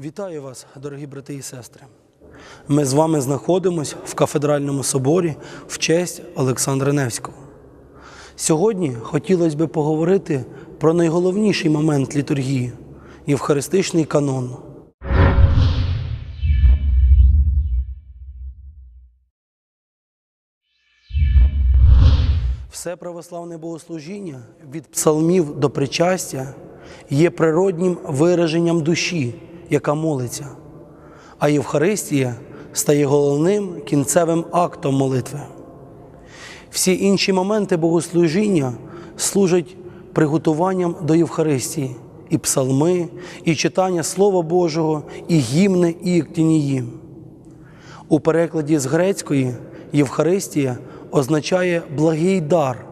Вітаю вас, дорогі брати і сестри. Ми з вами знаходимося в кафедральному соборі в честь Олександра Невського. Сьогодні хотілося б поговорити про найголовніший момент літургії євхаристичний канон. Все православне богослужіння від псалмів до причастя є природнім вираженням душі, яка молиться, а Євхаристія стає головним кінцевим актом молитви. Всі інші моменти богослужіння служать приготуванням до Євхаристії, і псалми, і читання Слова Божого, і гімни, і іктинії. У перекладі з грецької Євхаристія означає благий дар,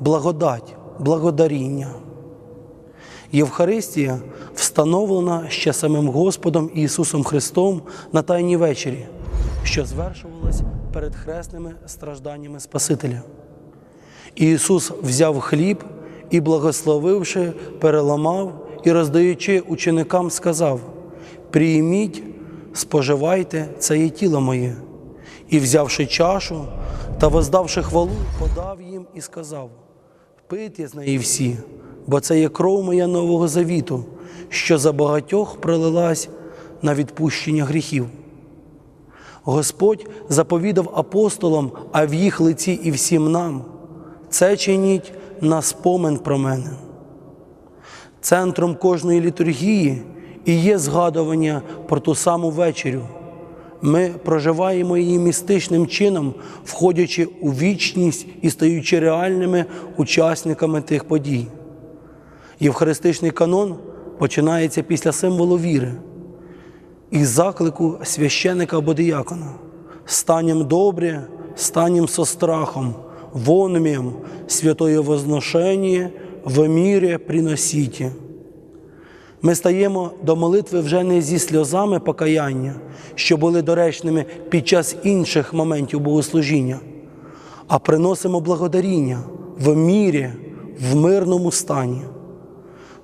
благодать, благодаріння. Євхаристія встановлена ще самим Господом Ісусом Христом на Тайній вечері, що звершувалась перед хресними стражданнями Спасителя. Ісус взяв хліб і, благословивши, переламав і, роздаючи ученикам, сказав: Прийміть, споживайте, це є тіло моє. І, взявши чашу та воздавши хвалу, подав їм і сказав: Пийте з неї всі, бо це є кров моя нового завіту, що за багатьох пролилась на відпущення гріхів. Господь заповідав апостолам, а в їх лиці і всім нам. Це чиніть на спомин про мене. Центром кожної літургії і є згадування про ту саму вечерю. Ми проживаємо її містичним чином, входячи у вічність і стаючи реальними учасниками тих подій. Євхаристичний канон починається після символу віри із заклику священика або діякона. Станем добре, станем со страхом, вонмем святое возношення в мірі приносіті. Ми стаємо до молитви вже не зі сльозами покаяння, що були доречними під час інших моментів богослужіння, а приносимо благодаріння в мірі, в мирному стані.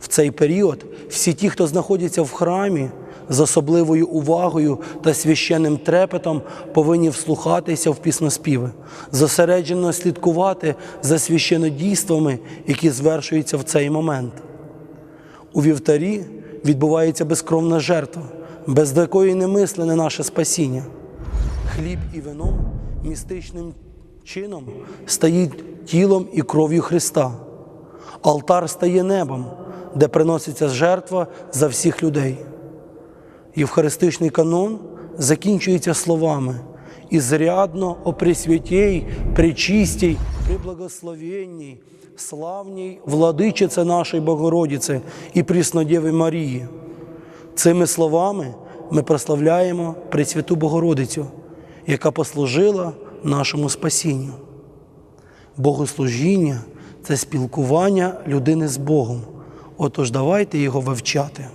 В цей період всі ті, хто знаходяться в храмі, з особливою увагою та священним трепетом повинні вслухатися в пісноспіви, зосереджено слідкувати за священодійствами, які звершуються в цей момент. У вівтарі відбувається безкровна жертва, без якої не наше спасіння. Хліб і вино містичним чином стають тілом і кров'ю Христа. Алтар стає небом, де приноситься жертва за всіх людей. Євхаристичний канон закінчується словами «Ізрядно о Пресвятій, пречистій, приблагословенній, славній владичице нашої Богородиці і Пріснодєви Марії. Цими словами ми прославляємо Пресвяту Богородицю, яка послужила нашому спасінню. Богослужіння це спілкування людини з Богом. Отож, давайте його вивчати.